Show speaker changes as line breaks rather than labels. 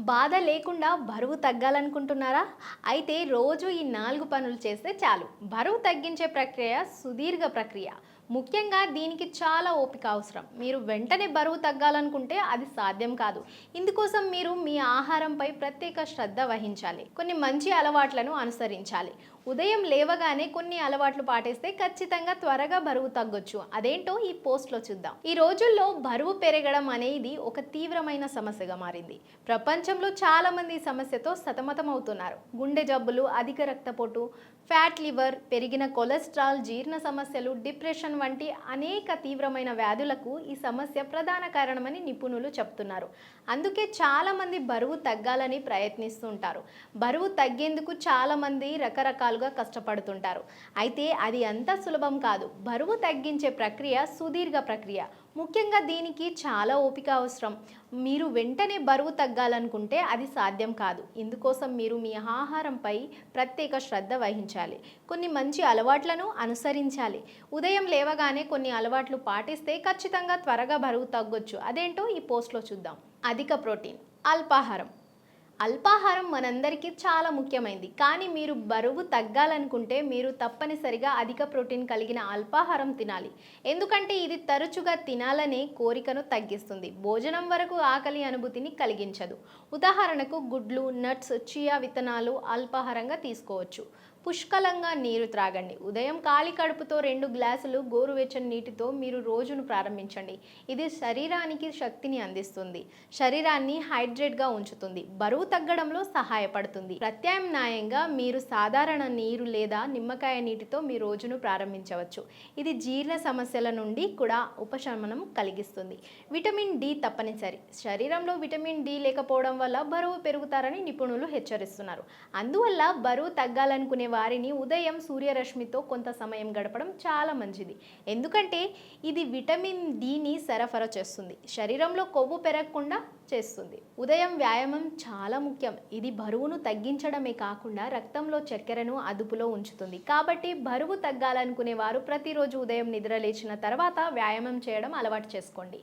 బాధ లేకుండా బరువు తగ్గాలనుకుంటున్నారా? అయితే రోజు ఈ నాలుగు పనులు చేస్తే చాలు. బరువు తగ్గించే ప్రక్రియ సుదీర్ఘ ప్రక్రియ. ముఖ్యంగా దీనికి చాలా ఓపిక అవసరం. మీరు వెంటనే బరువు తగ్గాలనుకుంటే అది సాధ్యం కాదు. ఇందుకోసం మీరు మీ ఆహారంపై ప్రత్యేక శ్రద్ధ వహించాలి. కొన్ని మంచి అలవాట్లను అనుసరించాలి. ఉదయం లేవగానే కొన్ని అలవాట్లు పాటిస్తే ఖచ్చితంగా త్వరగా బరువు తగ్గొచ్చు. అదేంటో ఈ పోస్ట్లో చూద్దాం. ఈ రోజుల్లో బరువు పెరగడం అనేది ఒక తీవ్రమైన సమస్యగా మారింది. ప్రపంచంలో చాలా మంది ఈ సమస్యతో సతమతమవుతున్నారు. గుండె జబ్బులు అధిక రక్తపోటు ఫ్యాట్ లివర్ పెరిగిన కొలెస్ట్రాల్ జీర్ణ సమస్యలు డిప్రెషన్ వంటి అనేక తీవ్రమైన వ్యాధులకు ఈ సమస్య ప్రధాన కారణమని నిపుణులు చెప్తున్నారు. అందుకే చాలామంది బరువు తగ్గాలని ప్రయత్నిస్తుంటారు బరువు తగ్గేందుకు చాలామంది రకరకాలుగా కష్టపడుతుంటారు. అయితే అది అంత సులభం కాదు. బరువు తగ్గించే ప్రక్రియ సుదీర్ఘ ప్రక్రియ. ముఖ్యంగా దీనికి చాలా ఓపిక అవసరం. మీరు వెంటనే బరువు తగ్గాలనుకుంటే అది సాధ్యం కాదు. ఇందుకోసం మీరు మీ ఆహారంపై ప్రత్యేక శ్రద్ధ వహించాలి. కొన్ని మంచి అలవాట్లను అనుసరించాలి. ఉదయం లేవగానే కొన్ని అలవాట్లు పాటిస్తే ఖచ్చితంగా త్వరగా బరువు తగ్గొచ్చు. అదేంటో ఈ పోస్ట్లో చూద్దాం. అధిక ప్రోటీన్ అల్పాహారం. అల్పాహారం మనందరికీ చాలా ముఖ్యమైనది కానీ మీరు బరువు తగ్గాలనుకుంటే మీరు తప్పనిసరిగా అధిక ప్రోటీన్ కలిగిన అల్పాహారం తినాలి. ఎందుకంటే ఇది తరచుగా తినాలనే కోరికను తగ్గిస్తుంది. భోజనం వరకు ఆకలి అనుభూతిని కలిగించదు. ఉదాహరణకు గుడ్లు నట్స్ చియా విత్తనాలు అల్పాహారంగా తీసుకోవచ్చు. పుష్కలంగా నీరు త్రాగండి. ఉదయం ఖాళీ కడుపుతో రెండు గ్లాసులు గోరువెచ్చని నీటితో మీరు రోజును ప్రారంభించండి. ఇది శరీరానికి శక్తిని అందిస్తుంది. శరీరాన్ని హైడ్రేట్గా ఉంచుతుంది. బరువు తగ్గడంలో సహాయపడుతుంది. ప్రత్యామ్నాయంగా మీరు సాధారణ నీరు లేదా నిమ్మకాయ నీటితో మీ రోజును ప్రారంభించవచ్చు. ఇది జీర్ణ సమస్యల నుండి కూడా ఉపశమనం కలిగిస్తుంది. విటమిన్ డి తప్పనిసరి. శరీరంలో విటమిన్ డి లేకపోవడం వల్ల బరువు పెరుగుతారని నిపుణులు హెచ్చరిస్తున్నారు. అందువల్ల బరువు తగ్గాలనుకునే వారిని ఉదయం సూర్యరశ్మితో కొంత సమయం గడపడం చాలా మంచిది. ఎందుకంటే ఇది విటమిన్ డిని సరఫరా చేస్తుంది. శరీరంలో కొవ్వు పెరగకుండా చేస్తుంది. ఉదయం వ్యాయామం చాలా ముఖ్యం. ఇది బరువును తగ్గించడమే కాకుండా రక్తంలో చక్కెరను అదుపులో ఉంచుతుంది. కాబట్టి బరువు తగ్గాలనుకునే వారు ప్రతిరోజు ఉదయం నిద్ర లేచిన తర్వాత వ్యాయామం చేయడం అలవాటు చేసుకోండి.